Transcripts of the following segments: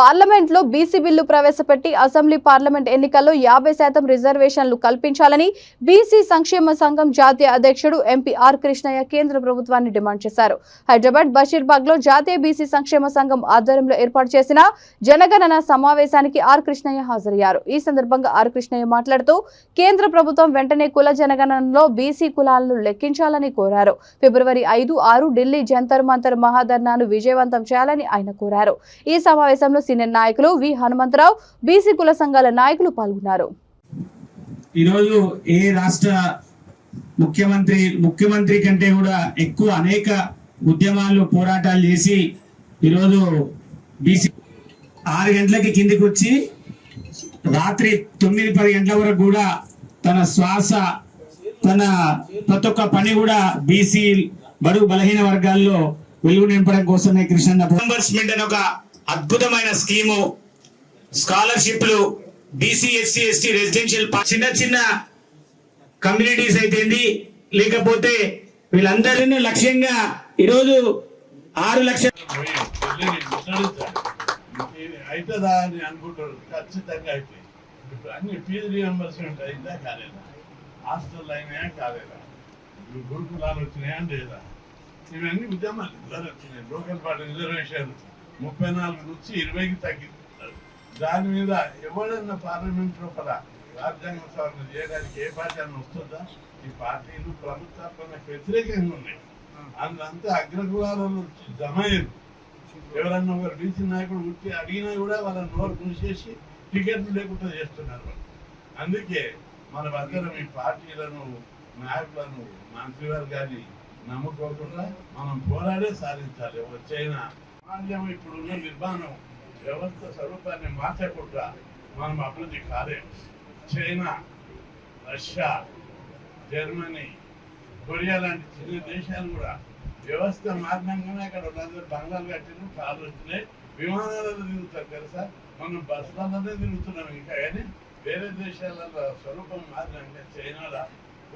పార్లమెంట్లో BC bill ప్రవేశపెట్టి assembly parliament ఎన్నికల్లో యాభై శాతం రిజర్వేషన్లు కల్పించాలని బీసీ సంక్షేమ సంఘం జాతీయ అధ్యక్షుడు ఎంపీ ఆర్ కృష్ణయ్య కేంద్ర ప్రభుత్వాన్ని డిమాండ్ చేశారు. హైదరాబాద్ బషీర్బాగ్లో జాతీయ బీసీ సంక్షేమ సంఘం ఆధ్వర్యంలో ఏర్పాటు చేసిన జనగణన సమావేశానికి ఆర్ కృష్ణయ్య హాజరయ్యారు. ఈ సందర్భంగా ఆర్ కృష్ణయ్య మాట్లాడుతూ కేంద్ర ప్రభుత్వం వెంటనే కుల జనగణనలో బీసీ కులాలను లెక్కించాలని కోరారు. ఫిబ్రవరి ఐదు ఆరు ఢిల్లీ జంతర్ మంతర్ మహాధర్నాను విజయవంతం చేయాలని ఆయన కోరారు. ఈ సమావేశంలో సీనియర్ నాయకులు వి హనుమంతరావు బీసీ కుల సంఘాల నాయకులు పాల్గొన్నారు. ఈరోజు ఏ రాష్ట్ర ముఖ్యమంత్రి ముఖ్యమంత్రి కంటే కూడా ఎక్కువ అనేక ఉద్యమాలు పోరాటాలు చేసి ఈరోజు బీసీ ఆరు గంటలకి కిందికి వచ్చి రాత్రి తొమ్మిది పది గంటల వరకు కూడా తన శ్వాస తన ప్రతి ఒక్క పని కూడా బీసీ బడుగు బలహీన వర్గాల్లో వెలుగు నింపడం కోసమే కృష్ణ అనే ఒక అద్భుతమైన స్కీము. స్కాలర్షిప్లు బీసీ ఎస్సీ ఎస్టీ రెసిడెన్షియల్ చిన్న చిన్న కమ్యూనిటీస్ అయితేంది లేకపోతే వీళ్ళందరినీ లక్ష్యంగా ఈరోజు ఆరు లక్షల అవుతుందా అని అనుకుంటారు ఖచ్చితంగా అయిపోయింది అన్ని ఫీజు రియంబర్స్మెంట్ అయిందా కాలేదా హాస్టల్ అయినాయా కాలేదా ఇప్పుడు గురుకులాలు వచ్చినాయా లేదా ఇవన్నీ ఉద్యమాలు ఇద్దరు వచ్చినాయి లోకల్ పార్టీ రిజర్వేషన్ ముప్పై నాలుగు నుంచి ఇరవైకి తగ్గింది దాని మీద ఎవడన్నా పార్లమెంట్ లోపల రాజ్యాంగ సవరణ చేయడానికి ఏ పార్టీ అన్న వస్తుందా? ఈ పార్టీలు ప్రభుత్వానికి వ్యతిరేకంగా ఉన్నాయి. అందుకంతా అగ్రకులాలలో జమ అయ్యారు. ఎవరన్నా ఒకరు బీసీ నాయకుడు ఉట్టి అడిగినా కూడా వాళ్ళ నోరు మూసేసి టికెట్లు లేకుండా చేస్తున్నారు అందుకే మనం అందరం ఈ పార్టీలను నాయకులను మంత్రివర్గాన్ని నమ్ముకోకుండా మనం పోరాడే సాధించాలి. వచ్చైనా సమాజం ఇప్పుడున్న నిర్మాణం వ్యవస్థ స్వరూపాన్ని మార్చకుండా మనం అభివృద్ధి కాలేం. చైనా రష్యా జర్మనీ కొరియా లాంటి చిన్న దేశాలు కూడా వ్యవస్థ మార్గంగానే అక్కడ ఉన్నది. బంగాలు కట్టిన కాలు వచ్చినాయి విమానాలలో తిరుగుతారు తెలుసా? మనం బస్సులలోనే తిరుగుతున్నాం ఇంకా కానీ వేరే దేశాలలో స్వరూపం మారినాక చైనాలో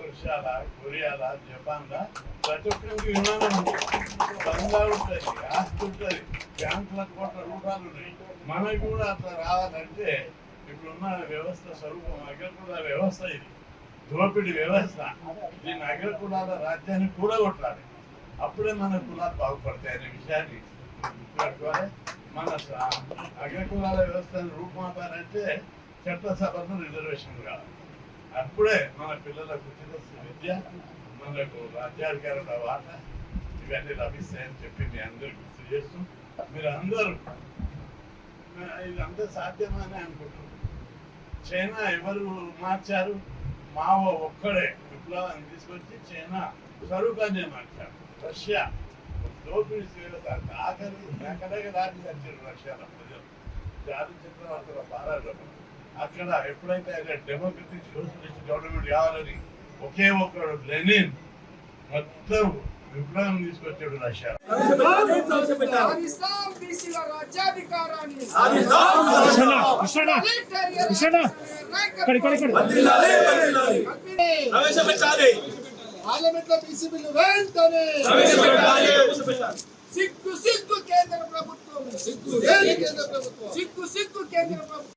రష్యాల కొరియాల జపాన్లా ప్రతి ఒక్కరికి విమానం బంగారు ఉంటుంది ఆస్తి ఉంటుంది బ్యాంకుల కోట్ల రూపాయలు ఉన్నాయి. మనకి కూడా అట్లా రావాలంటే ఇప్పుడున్న వ్యవస్థ స్వరూపం అగ్రకుల వ్యవస్థ ఇది. దోపిడి వ్యవస్థ. దీన్ని అగ్రకులాల రాజ్యాన్ని కూడగొట్టాలి. అప్పుడే మన కులాలు బాగుపడతాయి అనే విషయాన్ని గుర్తుపెట్టుకోవాలి. మన అగ్రకులాల వ్యవస్థను రూపుమాపాలంటే చట్టసభను రిజర్వేషన్ కావాలి. అప్పుడే మన పిల్లలకు ఉచిత విద్య మనకు రాజ్యాధికారుల వాట ఇవన్నీ లభిస్తాయని చెప్పి మీ అందరూ గుర్తు చేస్తూ మీరు అందరూ ఇదంతా సాధ్యమని అనుకుంటున్నారు. చైనా ఎవరు మార్చారు? మావో ఒక్కడే విప్లవాన్ని తీసుకొచ్చి చైనా స్వరూపాన్ని మార్చారు. రష్యా దోపిడీ వ్యవస్థ ఆఖరి ఎక్కడెక్కడ దాటి వచ్చారు రష్యాలో ప్రజలు. జాతి చక్రవర్తుల పారాడు అక్కడ ఎప్పుడైతే ఆయన డెమోక్రటిక్ సోషలిస్ట్ గవర్నమెంట్ కావాలని ఒకే ఒక్కడు లెనిన్ మొత్తం విప్లవం తీసుకొచ్చాడు రష్యా. పాకిస్తాన్ బీసీల రాజ్యాధికారాన్ని ప్రవేశపెట్టాలి. పార్లమెంట్లో బీసీ బిల్లు వెంటనే ప్రవేశపెట్టాలి. సిగ్గు సిగ్గు కేంద్ర ప్రభుత్వం. సిగ్గు కేంద్ర ప్రభుత్వం సిగ్గు సిగ్గు కేంద్ర ప్రభుత్వం.